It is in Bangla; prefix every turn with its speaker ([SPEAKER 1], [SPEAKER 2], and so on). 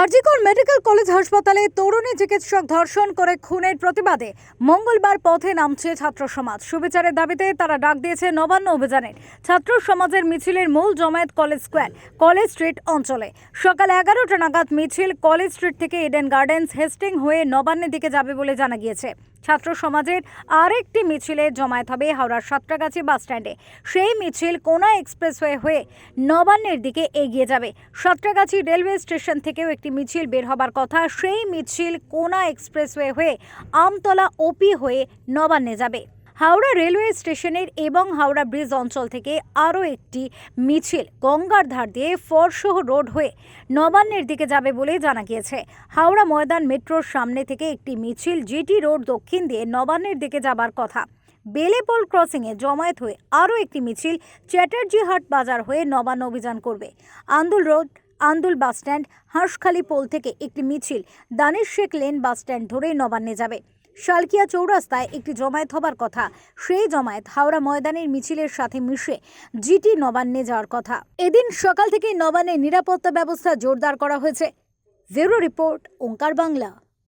[SPEAKER 1] আরজিকর মেডিকেল কলেজ হাসপাতালে তরুণী চিকিৎসক ধর্ষণ করে খুনের প্রতিবাদে মঙ্গলবার পথে নামছে ছাত্র সমাজ। সুবিচারের দাবিতে তারা ডাক দিয়েছে নবান্ন অভিযানের। ছাত্র সমাজের মিছিলের মূল জমায়েত কলেজ স্কোয়ার, কলেজ স্ট্রিট অঞ্চলে। সকাল এগারোটা নাগাদ মিছিল কলেজ স্ট্রিট থেকে ইডেন গার্ডেন্স হেস্টিং হয়ে নবান্নের দিকে যাবে বলে জানা গিয়েছে। ছাত্র সমাজের আরেকটি মিছিলে জমায়েত হবে হাওড়ার সাতটাগাছি বাসস্ট্যান্ডে সেই মিছিল কোনা এক্সপ্রেসওয়ে হয়ে নবান্নের দিকে এগিয়ে যাবে। সাতটাগাছি রেলওয়ে স্টেশন থেকেও একটি মিছিল বের হবার কথা, সেই মিছিল কোনা এক্সপ্রেসওয়ে হয়ে আমতলা ওপি হয়ে নবান্নে যাবে। হাওড়া রেলওয়ে স্টেশনের এবং হাওড়া ব্রিজ অঞ্চল থেকে আরও একটি মিছিল গঙ্গার ধার দিয়ে ফরসহ রোড হয়ে নবান্নের দিকে যাবে বলে জানা গিয়েছে। হাওড়া ময়দান মেট্রোর সামনে থেকে একটি মিছিল জিটি রোড দক্ষিণ দিয়ে নবান্নের দিকে যাবার কথা। বেলেপোল ক্রসিংয়ে জমায়েত হয়ে আরও একটি মিছিল চ্যাটার্জি হাট বাজার হয়ে নবান্ন অভিযান করবে। Andul road, Andul bus stand, Hanskhali pole থেকে একটি মিছিল দানিশ শেখ লেন বাসস্ট্যান্ড ধরে নবান্নে যাবে। শালকিয়া চৌরাস্তায় একটি জমায়েত হবার কথা। সেই জমায়েত হাওড়া ময়দানের মিছিলের সাথে মিশে জিটি নবান্নে যাওয়ার কথা। এদিন সকাল থেকে নবান্নে নিরাপত্তা ব্যবস্থা জোরদার করা হয়েছে। Zero report Onkar Bangla.